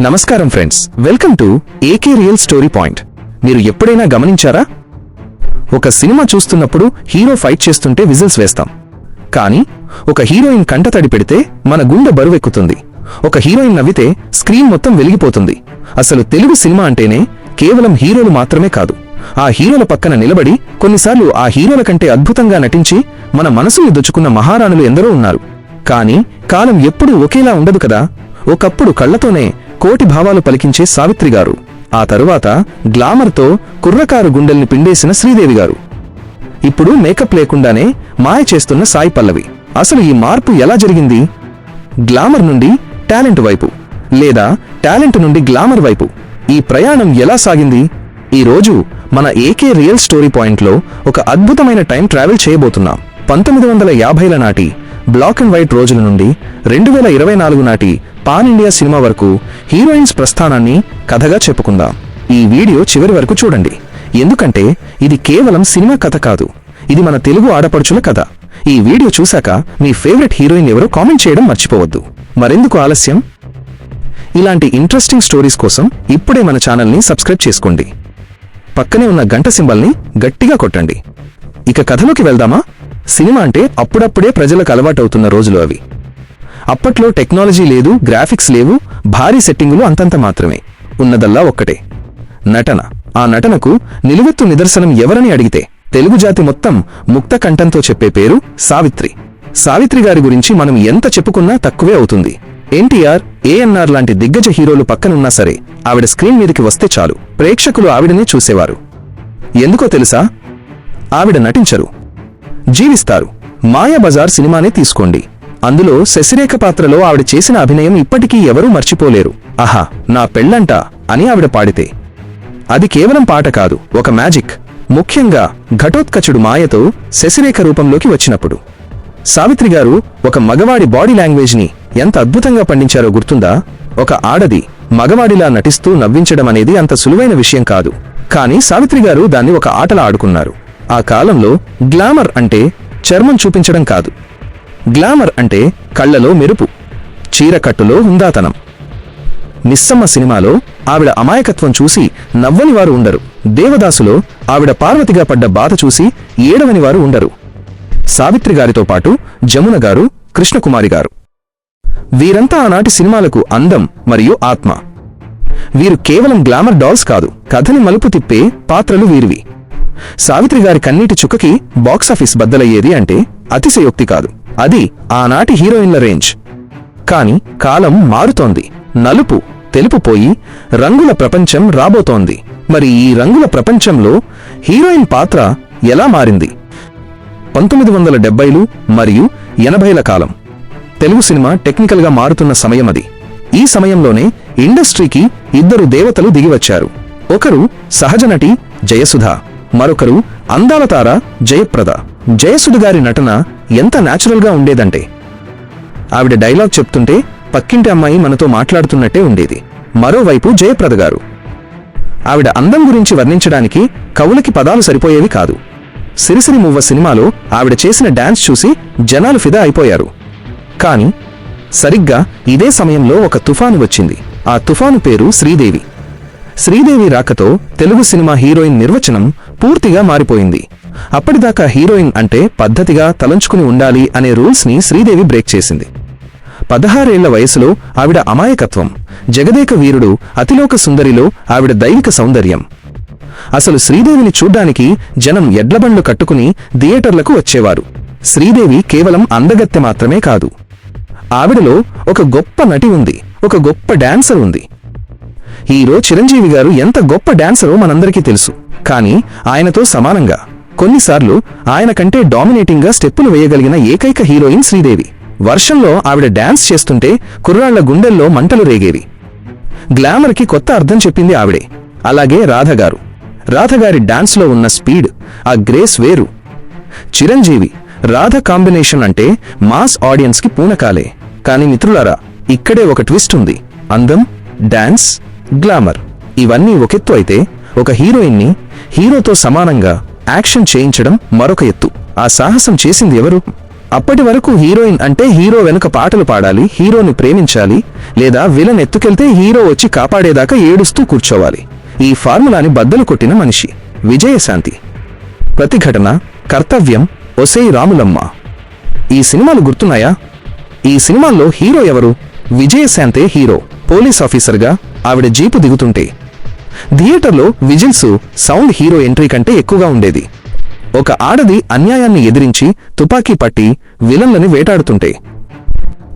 నమస్కారం friends. Welcome to AK real story point మీరు ఎప్పుడైనా గమనించారా? ఒక సినిమా చూస్తున్నప్పుడు హీరో ఫైట్ చేస్తుంటే విజిల్స్ వేస్తాం. కానీ ఒక హీరోయిన్ కంటతడి పెడితే మన గుండె బరువెక్కుతుంది. ఒక హీరోయిన్ నవ్వితే స్క్రీన్ మొత్తం వెలిగిపోతుంది. అసలు తెలుగు సినిమా అంటేనే కేవలం హీరోలు మాత్రమే కాదు. ఆ హీరోల పక్కన నిలబడి కొన్నిసార్లు ఆ హీరోల కంటే అద్భుతంగా నటించి మన మనసుని దొచ్చుకున్న మహారాణులు ఎందరో ఉన్నారు. కానీ కాలం ఎప్పుడూ ఒకేలా ఉండదు కదా? ఒకప్పుడు కళ్ళతోనే కోటి భావాలు పలికించే సావిత్రి గారు. ఆ తరువాత గ్లామర్తో కుర్రకారు గుండెల్ని పిండేసిన శ్రీదేవి గారు. ఇప్పుడు మేకప్ లేకుండానే మాయ చేస్తున్న సాయి పల్లవి. అసలు ఈ మార్పు ఎలా జరిగింది? గ్లామర్ నుండి టాలెంట్ వైపు. లేదా టాలెంట్ నుండి గ్లామర్ వైపు. ఈ ప్రయాణం ఎలా సాగింది? ఈ రోజు మన ఏకే రియల్ స్టోరీ పాయింట్లో ఒక అద్భుతమైన టైం ట్రావెల్ చేయబోతున్నాం. పంతొమ్మిది వందల యాభైల నాటి బ్లాక్ అండ్ వైట్ రోజుల నుండి రెండు వేల ఇరవై నాలుగు నాటి పాన్ ఇండియా సినిమా వరకు హీరోయిన్స్ ప్రస్థానాన్ని కథగా చెప్పుకుందాం. ఈ వీడియో చివరి వరకు చూడండి. ఎందుకంటే ఇది కేవలం సినిమా కథ కాదు. ఇది మన తెలుగు ఆడపడుచుల కథ. ఈ వీడియో చూశాక మీ ఫేవరెట్ హీరోయిన్ ఎవరో కామెంట్ చేయడం మర్చిపోవద్దు. మరెందుకు ఆలస్యం? ఇలాంటి ఇంట్రెస్టింగ్ స్టోరీస్ కోసం ఇప్పుడే మన ఛానల్ని సబ్స్క్రైబ్ చేసుకోండి. పక్కనే ఉన్న గంట సింబల్ని గట్టిగా కొట్టండి. ఇక కథలోకి వెళ్దామా? సినిమా అంటే అప్పుడప్పుడే ప్రజలకు అలవాటవుతున్న రోజులు అవి. అప్పట్లో టెక్నాలజీ లేదు గ్రాఫిక్స్ లేవు భారీ సెట్టింగులు అంతంత మాత్రమే. ఉన్నదల్లా ఒక్కటే. నటన. ఆ నటనకు నిలువెత్తు నిదర్శనం ఎవరని అడిగితే తెలుగు జాతి మొత్తం ముక్త కంఠంతో చెప్పే పేరు సావిత్రి. సావిత్రి గారి గురించి మనం ఎంత చెప్పుకున్నా తక్కువే అవుతుంది. ఎన్టీఆర్ ఏఎన్ఆర్ లాంటి దిగ్గజ హీరోలు పక్కనున్నా సరే ఆవిడ స్క్రీన్ మీదకి వస్తే చాలు. ప్రేక్షకులు ఆవిడనే చూసేవారు. ఎందుకో తెలుసా? ఆవిడ నటించరు. జీవిస్తారు. మాయాబజార్ సినిమానే తీసుకోండి. అందులో శశిరేఖ పాత్రలో ఆవిడ చేసిన అభినయం ఇప్పటికీ ఎవరూ మర్చిపోలేరు. ఆహా నా పెళ్ళంట అని ఆవిడ పాడితే. అది కేవలం పాట కాదు ఒక మ్యాజిక్. ముఖ్యంగా ఘటోత్కచుడు మాయతో శశిరేఖ రూపంలోకి వచ్చినప్పుడు. సావిత్రి గారు ఒక మగవాడి బాడీ లాంగ్వేజ్ని ఎంత అద్భుతంగా పండించారో గుర్తుందా? ఒక ఆడది మగవాడిలా నటిస్తూ నవ్వించడం అనేది అంత సులువైన విషయం కాదు. కానీ సావిత్రి గారు దాన్ని ఒక ఆటలా ఆడుకున్నారు. ఆ కాలంలో గ్లామర్ అంటే చర్మం చూపించడం కాదు. గ్లామర్ అంటే కళ్ళలో మెరుపు చీరకట్టులో హుందాతనం. నిస్సమ్మ సినిమాలో ఆవిడ అమాయకత్వం చూసి నవ్వని వారు ఉండరు. దేవదాసులో ఆవిడ పార్వతిగా పడ్డ బాధ చూసి ఏడవని వారు ఉండరు. సావిత్రి గారితో పాటు జమున గారు కృష్ణకుమారి గారు. వీరంతా ఆనాటి సినిమాలకు అందం మరియు ఆత్మ. వీరు కేవలం గ్లామర్ డాల్స్ కాదు కథని మలుపు తిప్పే పాత్రలు వీరివి. సావిత్రి గారి కన్నీటి చుక్కకి బాక్సాఫీస్ బద్దలయ్యేది అంటే అతిశయోక్తి కాదు. అది ఆనాటి హీరోయిన్ల రేంజ్. కాని కాలం మారుతోంది. నలుపు తెలుపు పోయి రంగుల ప్రపంచం రాబోతోంది. మరి ఈ రంగుల ప్రపంచంలో హీరోయిన్ పాత్ర ఎలా మారింది? పంతొమ్మిది వందల డెబ్బైలు మరియు ఎనభైల కాలం. తెలుగు సినిమా టెక్నికల్గా మారుతున్న సమయం అది. ఈ సమయంలోనే ఇండస్ట్రీకి ఇద్దరు దేవతలు దిగివచ్చారు. ఒకరు సహజ నటి జయసుధ. మరొకరు అందాల తార జయప్రద. జయసుధ గారి నటన ఎంత న్యాచురల్గా ఉండేదంటే. ఆవిడ డైలాగ్ చెప్తుంటే పక్కింటి అమ్మాయి మనతో మాట్లాడుతున్నట్టే ఉండేది. మరోవైపు జయప్రద గారు. ఆవిడ అందం గురించి వర్ణించడానికి కవులకి పదాలు సరిపోయేవి కాదు. సిరిసిరి మువ్వ సినిమాలో ఆవిడ చేసిన డాన్స్ చూసి జనాలు ఫిదా అయిపోయారు. కాని సరిగ్గా ఇదే సమయంలో ఒక తుఫాను వచ్చింది. ఆ తుఫాను పేరు శ్రీదేవి. శ్రీదేవి రాకతో తెలుగు సినిమా హీరోయిన్ నిర్వచనం పూర్తిగా మారిపోయింది. అప్పటిదాకా హీరోయిన్ అంటే పద్ధతిగా తలంచుకుని ఉండాలి అనే రూల్స్ని శ్రీదేవి బ్రేక్ చేసింది. పదహారేళ్ళ వయసులో ఆవిడ అమాయకత్వం జగదేక వీరుడు అతిలోక సుందరిలో ఆవిడ దైవిక సౌందర్యం. అసలు శ్రీదేవిని చూడ్డానికి జనం ఎడ్లబండ్లు కట్టుకుని థియేటర్లకు వచ్చేవారు. శ్రీదేవి కేవలం అందగత్తె మాత్రమే కాదు. ఆవిడలో ఒక గొప్ప నటి ఉంది ఒక గొప్ప డాన్సర్ ఉంది. హీరో చిరంజీవి గారు ఎంత గొప్ప డాన్సరో మనందరికీ తెలుసు. కానీ ఆయనతో సమానంగా కొన్నిసార్లు ఆయన కంటే డామినేటింగ్గా స్టెప్పులు వేయగలిగిన ఏకైక హీరోయిన్ శ్రీదేవి. వర్షంలో ఆవిడ డాన్స్ చేస్తుంటే కుర్రాళ్ళ గుండెల్లో మంటలు రేగేవి. గ్లామర్కి కొత్త అర్థం చెప్పింది ఆవిడే. అలాగే రాధగారు రాధగారి డాన్స్లో ఉన్న స్పీడ్ ఆ గ్రేస్ వేరు. చిరంజీవి రాధ కాంబినేషన్ అంటే మాస్ ఆడియన్స్కి పూనకాలే. కాని మిత్రులారా ఇక్కడే ఒక ట్విస్ట్ ఉంది. అందం డాన్స్ గ్లామర్. ఇవన్నీ ఒక ఎత్తు అయితే ఒక హీరోయిన్ని హీరోతో సమానంగా యాక్షన్ చేయించడం మరొక ఎత్తు. ఆ సాహసం చేసింది ఎవరు? అప్పటి వరకు హీరోయిన్ అంటే హీరో వెనుక పాటలు పాడాలి హీరోని ప్రేమించాలి లేదా విలన్ ఎత్తుకెళ్తే హీరో వచ్చి కాపాడేదాకా ఏడుస్తూ కూర్చోవాలి. ఈ ఫార్ములాని బద్దలు కొట్టిన మనిషి. విజయశాంతి. ప్రతిఘటన కర్తవ్యం ఒసే రాములమ్మ. ఈ సినిమాలు గుర్తున్నాయా? ఈ సినిమాల్లో హీరో ఎవరు? విజయశాంతే హీరో. పోలీస్ ఆఫీసర్గా ఆవిడ జీపు దిగుతుంటే థియేటర్లో విజిల్స్ సౌండ్ హీరో ఎంట్రీ కంటే ఎక్కువగా ఉండేది. ఒక ఆడది అన్యాయాన్ని ఎదిరించి తుపాకీ పట్టి విలన్లని వేటాడుతుంటే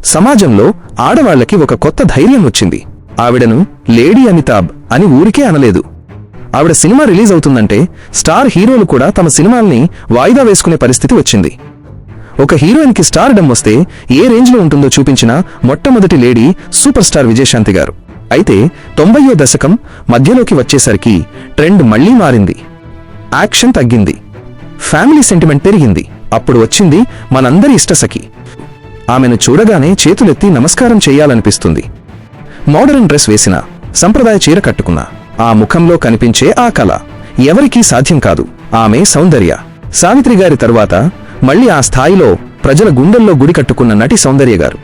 సమాజంలో ఆడవాళ్ళకి ఒక కొత్త ధైర్యం వచ్చింది. ఆవిడను లేడీ అమితాబ్ అని ఊరికే అనలేదు. ఆవిడ సినిమా రిలీజ్ అవుతుందంటే స్టార్ హీరోలు కూడా తమ సినిమాల్ని వాయిదా వేసుకునే పరిస్థితి వచ్చింది. ఒక హీరోయిన్కి స్టార్ డమ్ వస్తే ఏ రేంజ్లో ఉంటుందో చూపించిన మొట్టమొదటి లేడీ సూపర్ స్టార్ విజయశాంతి గారు. అయితే తొంభయో దశకం మధ్యలోకి వచ్చేసరికి ట్రెండ్ మళ్ళీ మారింది. యాక్షన్ తగ్గింది. ఫ్యామిలీ సెంటిమెంట్ పెరిగింది. అప్పుడు వచ్చింది మనందరి ఇష్టసఖి ఆమెను చూడగానే చేతులెత్తి నమస్కారం చెయ్యాలనిపిస్తుంది మోడర్న్ డ్రెస్ వేసిన సంప్రదాయ చీర కట్టుకున్న ఆ ముఖంలో కనిపించే ఆ కళ ఎవరికీ సాధ్యం కాదు. ఆమె సౌందర్య. సావిత్రి గారి తరువాత మళ్ళీ ఆ స్థాయిలో ప్రజల గుండెల్లో గుడి కట్టుకున్న నటి సౌందర్య గారు.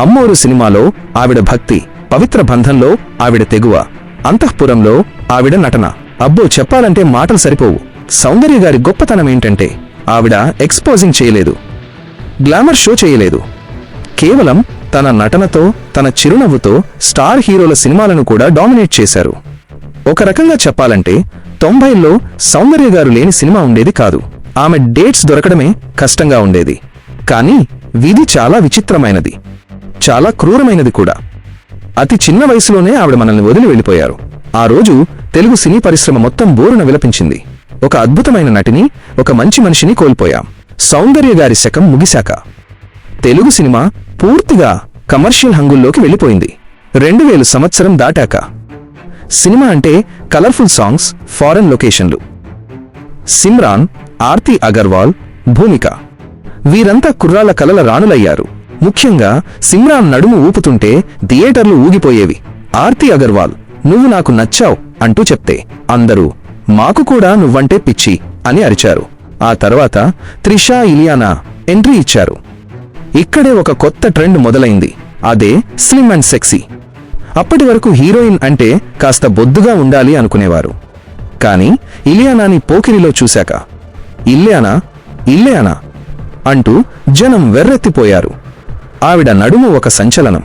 అమ్మోరు సినిమాలో ఆవిడ భక్తి పవిత్ర బంధంలో ఆవిడ తెగువ అంతఃపురంలో ఆవిడ నటన. అబ్బో చెప్పాలంటే మాటలు సరిపోవు. సౌందర్య గారి గొప్పతనం ఏంటంటే ఆవిడ ఎక్స్పోజింగ్ చేయలేదు. గ్లామర్ షో చేయలేదు. కేవలం తన నటనతో తన చిరునవ్వుతో స్టార్ హీరోల సినిమాలను కూడా డామినేట్ చేశారు. ఒక రకంగా చెప్పాలంటే తొంభైల్లో సౌందర్య గారు లేని సినిమా ఉండేది కాదు. ఆమె డేట్స్ దొరకడమే కష్టంగా ఉండేది. కానీ విధి చాలా విచిత్రమైనది. చాలా క్రూరమైనది కూడా. అతి చిన్న వయసులోనే ఆవిడ మనల్ని వదిలి వెళ్ళిపోయారు. ఆ రోజు తెలుగు సినీ పరిశ్రమ మొత్తం బోరున విలపించింది. ఒక అద్భుతమైన నటిని ఒక మంచి మనిషిని కోల్పోయాం. సౌందర్య గారి శకం ముగిశాక. తెలుగు సినిమా పూర్తిగా కమర్షియల్ హంగుల్లోకి వెళ్ళిపోయింది. రెండు వేలు సంవత్సరం దాటాక. సినిమా అంటే కలర్ఫుల్ సాంగ్స్ ఫారెన్ లొకేషన్లు. సిమ్రాన్ ఆర్తి అగర్వాల్ భూమిక. వీరంతా కుర్రాళ్ళ కలల రాణులయ్యారు. ముఖ్యంగా సిమ్రాన్ నడుము ఊపుతుంటే థియేటర్లు ఊగిపోయేవి. ఆర్తి అగర్వాల్ నువ్వు నాకు నచ్చావ్ అంటూ చెప్తే అందరూ మాకు కూడా నువ్వంటే పిచ్చి అని అరిచారు. ఆ తర్వాత త్రిషా ఇలియానా ఎంట్రీ ఇచ్చారు. ఇక్కడే ఒక కొత్త ట్రెండ్ మొదలైంది. అదే స్లిమ్ అండ్ సెక్సీ. అప్పటి వరకు హీరోయిన్ అంటే కాస్త బొద్దుగా ఉండాలి అనుకునేవారు. కానీ ఇలియానాని పోకిరిలో చూశాక ఇల్లేనా? ఇల్లేనా? అంటూ జనం వెర్రెత్తిపోయారు. ఆవిడ నడుము ఒక సంచలనం.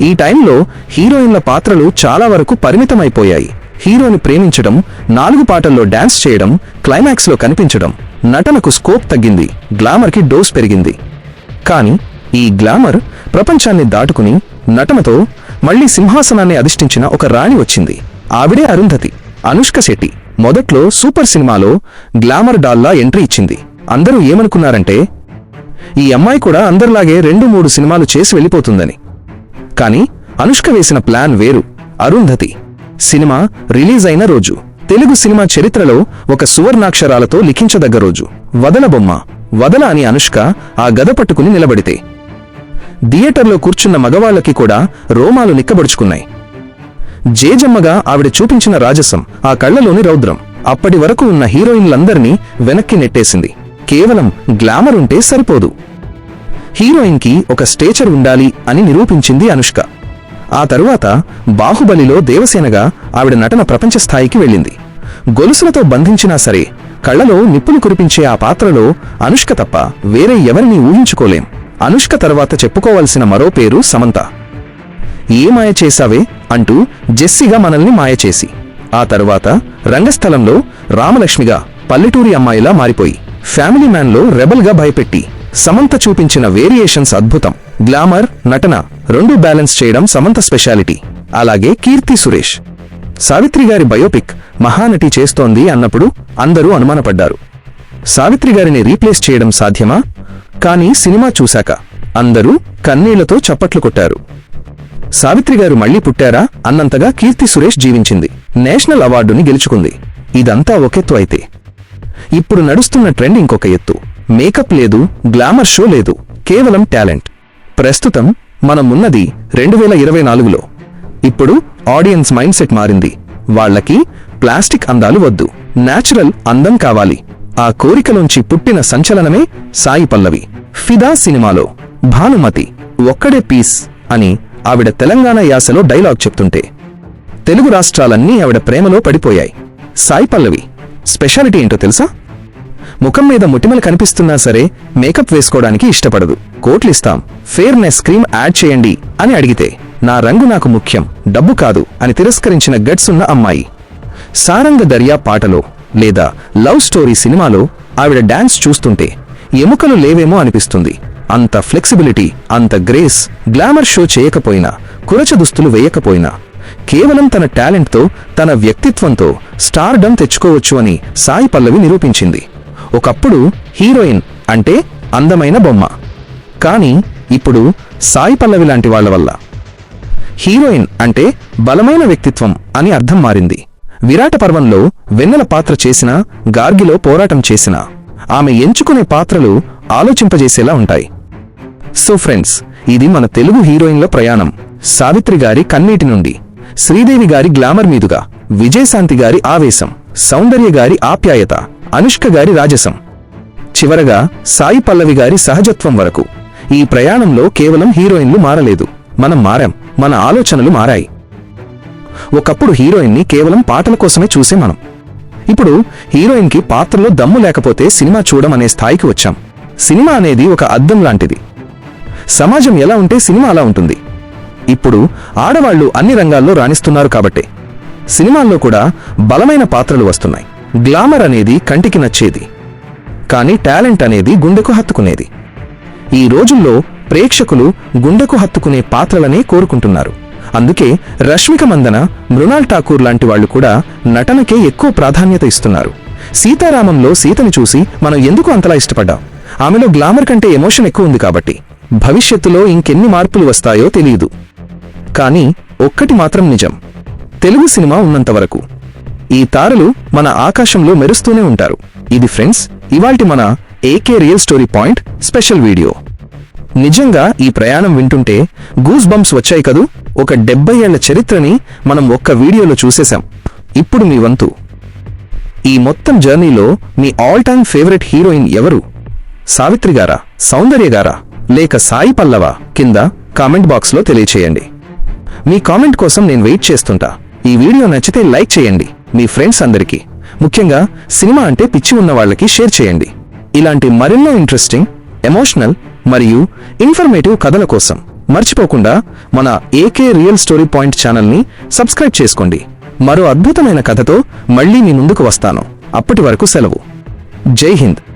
ఈ టైంలో హీరోయిన్ల పాత్రలు చాలా వరకు పరిమితమైపోయాయి. హీరోని ప్రేమించడం నాలుగు పాటల్లో డాన్స్ చేయడం క్లైమాక్స్లో కనిపించడం నటనకు స్కోప్ తగ్గింది గ్లామర్కి డోస్ పెరిగింది. కానీ ఈ గ్లామర్ ప్రపంచాన్ని దాటుకుని నటనతో మళ్ళీ సింహాసనాన్ని అధిష్ఠించిన ఒక రాణి వచ్చింది. ఆవిడే అరుంధతి. అనుష్క శెట్టి మొదట్లో సూపర్ సినిమాలో గ్లామర్ డాల్లా ఎంట్రీ ఇచ్చింది. అందరూ ఏమనుకున్నారంటే ఈ అమ్మాయి కూడా అందరిలాగే రెండు మూడు సినిమాలు చేసి వెళ్ళిపోతుందని. కానీ అనుష్క వేసిన ప్లాన్ వేరు. అరుంధతి సినిమా రిలీజ్ అయిన రోజు. తెలుగు సినిమా చరిత్రలో ఒక సువర్ణాక్షరాలతో లిఖించదగ్గ రోజు. వదల బొమ్మ వదల అని అనుష్క ఆ గద పట్టుకుని నిలబడితే. థియేటర్లో కూర్చున్న మగవాళ్ళకి కూడా రోమాలు నిక్కబడుచుకున్నాయి. జేజమ్మగా ఆవిడ చూపించిన రాజసం ఆ కళ్ళలోని రౌద్రం. అప్పటి వరకు ఉన్న హీరోయిన్లందరినీ వెనక్కి నెట్టేసింది. కేవలం గ్లామర్ ఉంటే సరిపోదు. హీరోయిన్కి ఒక స్టేచర్ ఉండాలి అని నిరూపించింది అనుష్క. ఆ తరువాత బాహుబలిలో దేవసేనగా ఆవిడ నటన ప్రపంచ స్థాయికి వెళ్ళింది. గొలుసులతో బంధించినా సరే కళ్ళలో నిప్పులు కురిపించే ఆ పాత్రలో అనుష్క తప్ప వేరే ఎవరిని ఊహించుకోలేం. అనుష్క తర్వాత చెప్పుకోవలసిన మరో పేరు సమంత. ఏ మాయ చేశావే అంటూ జెస్సిగా మనల్ని మాయ చేసి. ఆ తరువాత రంగస్థలంలో రామలక్ష్మిగా పల్లెటూరి అమ్మాయిలా మారిపోయి ఫ్యామిలీ మ్యాన్లో రెబల్గా భయపెట్టి సమంత చూపించిన వేరియేషన్స్ అద్భుతం. గ్లామర్ నటన రెండూ బ్యాలెన్స్ చేయడం సమంత స్పెషాలిటీ. అలాగే కీర్తి సురేష్. సావిత్రి గారి బయోపిక్ మహానటి చేస్తోంది అన్నప్పుడు అందరూ అనుమానపడ్డారు. సావిత్రి గారిని రీప్లేస్ చేయడం సాధ్యమా? కానీ సినిమా చూశాక అందరూ కన్నీళ్ళతో చప్పట్లు కొట్టారు. సావిత్రి గారు మళ్ళీ పుట్టారా? అన్నంతగా కీర్తి సురేష్ జీవించింది. నేషనల్ అవార్డుని గెలుచుకుంది. ఇదంతా ఒకెత్తు అయితే. ఇప్పుడు నడుస్తున్న ట్రెండ్ ఇంకొక ఎత్తు. మేకప్ లేదు గ్లామర్ షో లేదు కేవలం టాలెంట్. ప్రస్తుతం మనం ఉన్నది రెండు వేల ఇరవై నాలుగులో. ఇప్పుడు ఆడియన్స్ మైండ్ సెట్ మారింది. వాళ్ళకి ప్లాస్టిక్ అందాలు వద్దు. నేచురల్ అందం కావాలి. ఆ కోరికలోంచి పుట్టిన సంచలనమే సాయి పల్లవి. ఫిదా సినిమాలో భానుమతి ఒక్కడే పీస్ అని ఆవిడ తెలంగాణ యాసలో డైలాగ్ చెప్తుంటే తెలుగు రాష్ట్రాలన్నీ ఆవిడ ప్రేమలో పడిపోయాయి. సాయి పల్లవి స్పెషాలిటీ ఏంటో తెలుసా? ముఖం మీద ముటిమలు కనిపిస్తున్నా సరే మేకప్ వేసుకోవడానికి ఇష్టపడదు. కోట్లిస్తాం. ఫేర్నెస్ క్రీమ్ యాడ్ చేయండి అని అడిగితే నా రంగు నాకు ముఖ్యం డబ్బు కాదు అని తిరస్కరించిన గట్స్ ఉన్న అమ్మాయి. సారంగ దర్యా పాటలో లేదా లవ్ స్టోరీ సినిమాలో ఆవిడ డాన్స్ చూస్తుంటే ఎముకలు లేవేమో అనిపిస్తుంది. అంత ఫ్లెక్సిబిలిటీ అంత గ్రేస్ గ్లామర్ షో చేయకపోయినా కురచ దుస్తులు వేయకపోయినా కేవలం తన టాలెంట్తో తన వ్యక్తిత్వంతో స్టార్డమ్ తెచ్చుకోవచ్చు అని సాయి పల్లవి నిరూపించింది. ఒకప్పుడు హీరోయిన్ అంటే అందమైన బొమ్మ. కానీ ఇప్పుడు సాయి పల్లవి లాంటి వాళ్ళ వల్ల. హీరోయిన్ అంటే బలమైన వ్యక్తిత్వం అని అర్థం మారింది. విరాట పర్వంలో వెన్నెల పాత్ర చేసినా గార్గిలో పోరాటం చేసినా ఆమె ఎంచుకునే పాత్రలు ఆలోచింపజేసేలా ఉంటాయి. సో ఫ్రెండ్స్ ఇది మన తెలుగు హీరోయిన్ల ప్రయాణం. సావిత్రి గారి కన్నీటి నుండి శ్రీదేవి గారి గ్లామర్ మీదుగా విజయశాంతి గారి ఆవేశం సౌందర్య గారి ఆప్యాయత అనుష్క గారి రాజసం. చివరగా సాయి పల్లవి గారి సహజత్వం వరకు. ఈ ప్రయాణంలో కేవలం హీరోయిన్లు మారలేదు మనం మారాం మన ఆలోచనలు మారాయి. ఒకప్పుడు హీరోయిన్ని కేవలం పాటల కోసమే చూసే మనం. ఇప్పుడు హీరోయిన్కి పాత్రలో దమ్ము లేకపోతే సినిమా చూడమనే స్థాయికి వచ్చాం. సినిమా అనేది ఒక అద్దం లాంటిది. సమాజం ఎలా ఉంటే సినిమా అలా ఉంటుంది. ఇప్పుడు ఆడవాళ్ళు అన్ని రంగాల్లో రాణిస్తున్నారు కాబట్టే. సినిమాల్లో కూడా బలమైన పాత్రలు వస్తున్నాయి. గ్లామర్ అనేది కంటికి నచ్చేది. కానీ టాలెంట్ అనేది గుండెకు హత్తుకునేది. ఈ రోజుల్లో ప్రేక్షకులు గుండెకు హత్తుకునే పాత్రలనే కోరుకుంటున్నారు. అందుకే రష్మిక మందన మృణాల్ ఠాకూర్ లాంటి వాళ్ళు కూడా నటనకే ఎక్కువ ప్రాధాన్యత ఇస్తున్నారు. సీతారామంలో సీతని చూసి మనం ఎందుకు అంతలా ఇష్టపడ్డాం? ఆమెలో గ్లామర్ కంటే ఎమోషన్ ఎక్కువ ఉంది కాబట్టి. భవిష్యత్తులో ఇంకెన్ని మార్పులు వస్తాయో తెలియదు. కానీ ఒక్కటి మాత్రం నిజం. తెలుగు సినిమా ఉన్నంతవరకు ఈ తారలు మన ఆకాశంలో మెరుస్తూనే ఉంటారు. ఇది ఫ్రెండ్స్ ఇవాల్టి మన AK real story point special video నిజంగా ఈ ప్రయాణం వింటుంటే గూస్ బంప్స్ వచ్చాయి కదూ? ఒక డెబ్బై ఏళ్ళ చరిత్రని మనం ఒక్క వీడియోలో చూసేశాం. ఇప్పుడు మీ వంతు. ఈ మొత్తం జర్నీలో మీ ఆల్ టైమ్ ఫేవరెట్ హీరోయిన్ ఎవరు? సావిత్రి గారా? సౌందర్య గారా? లేక సాయి పల్లవ కింద కామెంట్ బాక్స్లో తెలియచేయండి. మీ కామెంట్ కోసం నేను వెయిట్ చేస్తుంటా. ఈ వీడియో నచ్చితే లైక్ చేయండి. మీ ఫ్రెండ్స్ అందరికీ. ముఖ్యంగా సినిమా అంటే పిచ్చి ఉన్న వాళ్ళకి షేర్ చేయండి. ఇలాంటి మరెన్నో ఇంట్రెస్టింగ్ ఎమోషనల్ మరియు ఇన్ఫర్మేటివ్ కథల కోసం మర్చిపోకుండా మన ఏకే రియల్ స్టోరీ పాయింట్ ఛానల్ని సబ్స్క్రైబ్ చేసుకోండి. మరో అద్భుతమైన కథతో మళ్ళీ మీ ముందుకు వస్తాను. అప్పటి వరకు సెలవు. జై హింద్.